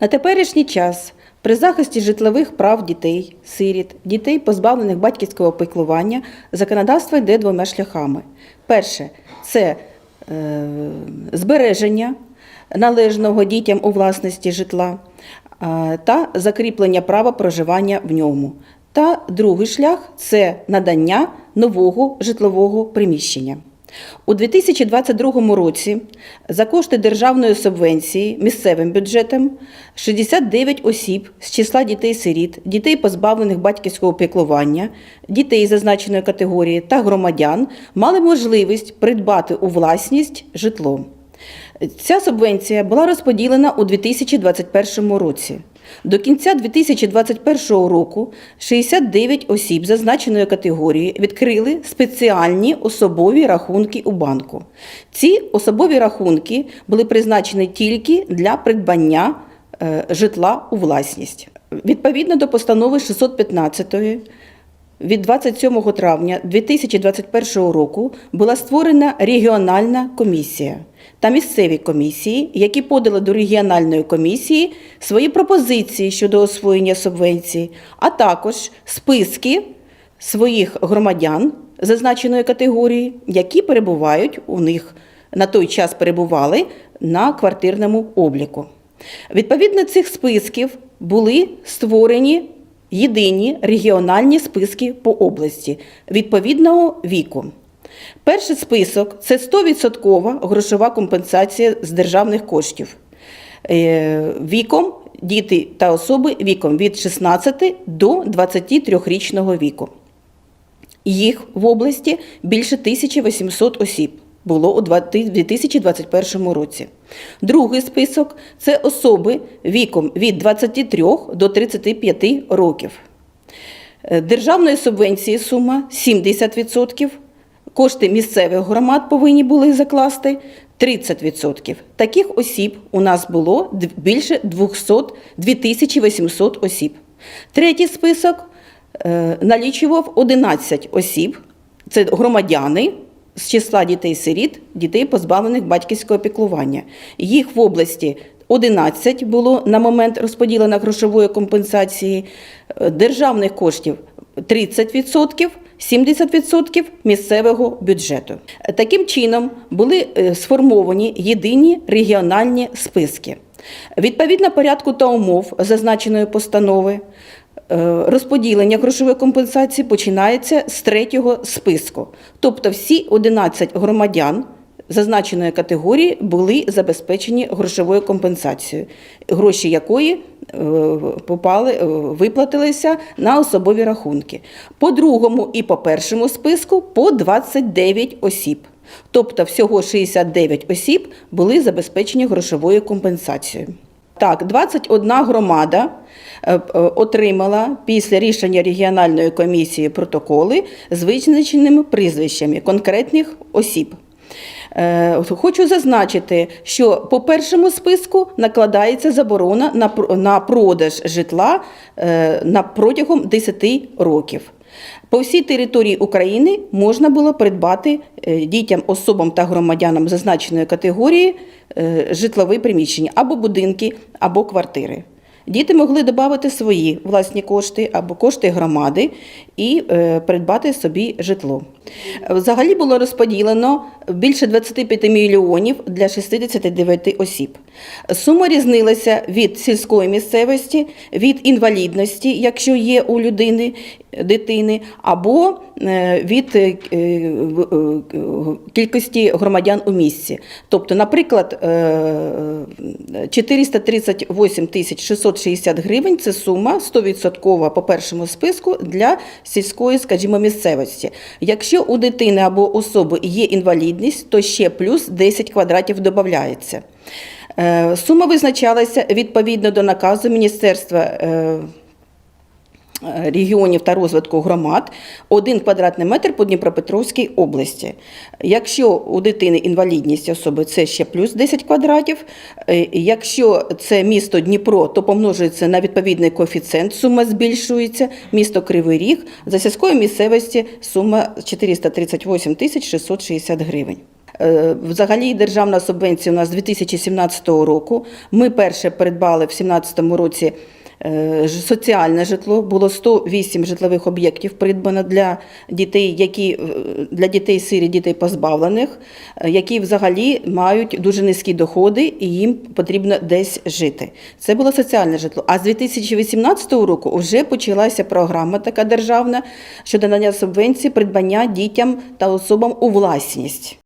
На теперішній час при захисті житлових прав дітей, сиріт, дітей, позбавлених батьківського піклування, законодавство йде двома шляхами. Перше це е, збереження належного дітям у власності житла е, та закріплення права проживання в ньому. Та другий шлях це надання нового житлового приміщення. У 2022 році за кошти державної субвенції місцевим бюджетом 69 осіб з числа дітей-сиріт, дітей, позбавлених батьківського піклування, дітей зазначеної категорії та громадян мали можливість придбати у власність житло. Ця субвенція була розподілена у 2021 році. До кінця 2021 року 69 осіб зазначеної категорії відкрили спеціальні особові рахунки у банку. Ці особові рахунки були призначені тільки для придбання е, житла у власність. Відповідно до постанови 615 від 27 травня 2021 року була створена регіональна комісія та місцеві комісії, які подали до регіональної комісії свої пропозиції щодо освоєння субвенції, а також списки своїх громадян зазначеної категорії, які перебувають у них на той час перебували на квартирному обліку. Відповідно цих списків були створені єдині регіональні списки по області відповідного віку. Перший список це 100% грошова компенсація з державних коштів. Е, Віком діти та особи віком від 16 до 23-річного віку. Їх в області більше 1800 осіб було у 2021 році. Другий список це особи віком від 23 до 35 років. Е, Державної субвенції сума 70%. Кошти місцевих громад повинні були закласти 30%. Таких осіб у нас було більше 200, 2800 осіб. Третій список е, налічував 11 осіб. Це громадяни з числа дітей-сиріт, дітей, позбавлених батьківського піклування. Їх в області 11 було на момент розподілення грошової компенсації, е, державних коштів 30%. 70% місцевого бюджету. Таким чином були е, сформовані єдині регіональні списки. Відповідно порядку та умов зазначеної постанови, розподілення грошової компенсації починається з третього списку. Тобто всі 11 громадян зазначеної категорії були забезпечені грошовою компенсацією, гроші якої е, попали, е, виплатилися на особові рахунки. По другому і по першому списку по 29 осіб. Тобто всього 69 осіб були забезпечені грошовою компенсацією. Так, 21 громада е, е, отримала після рішення регіональної комісії протоколи з визначеними прізвищами конкретних осіб. Е, Хочу зазначити, що по першому списку накладається заборона на продаж житла е, протягом 10 років. По всій території України можна було придбати е, дітям, особам та громадянам зазначеної категорії житлові приміщення або будинки, або квартири. Діти могли додати свої власні кошти або кошти громади і е, придбати собі житло. Взагалі було розподілено більше 25 мільйонів для 69 осіб. Сума різнилася від сільської місцевості, від інвалідності, якщо є у людини дитини, або е, від е, е, кількості громадян у місті. Тобто, наприклад, е, 438 тисяч 660 гривень це сума 100% по першому списку для сільської, скажімо, місцевості. Якщо у дитини або особи є інвалідність, то ще плюс 10 квадратів додається. Е, Сума визначалася відповідно до наказу Міністерства е, регіонів та розвитку громад 1 квадратний метр по Дніпропетровській області. Якщо у дитини інвалідність особи, це ще плюс 10 квадратів. Е, Якщо це місто Дніпро, то помножується на відповідний коефіцієнт, сума збільшується. Місто Кривий Ріг за сільської місцевості сума 438 тисяч 660 гривень. Е, Взагалі державна субвенція у нас з 2017 року. Ми перше придбали в 2017 році е, соціальне житло. Було 108 житлових об'єктів придбано для дітей, які е, для дітей сирі, дітей позбавлених, які взагалі мають дуже низькі доходи і їм потрібно десь жити. Це було соціальне житло. А з 2018 року вже почалася програма така державна щодо надання субвенції придбання дітям та особам у власність.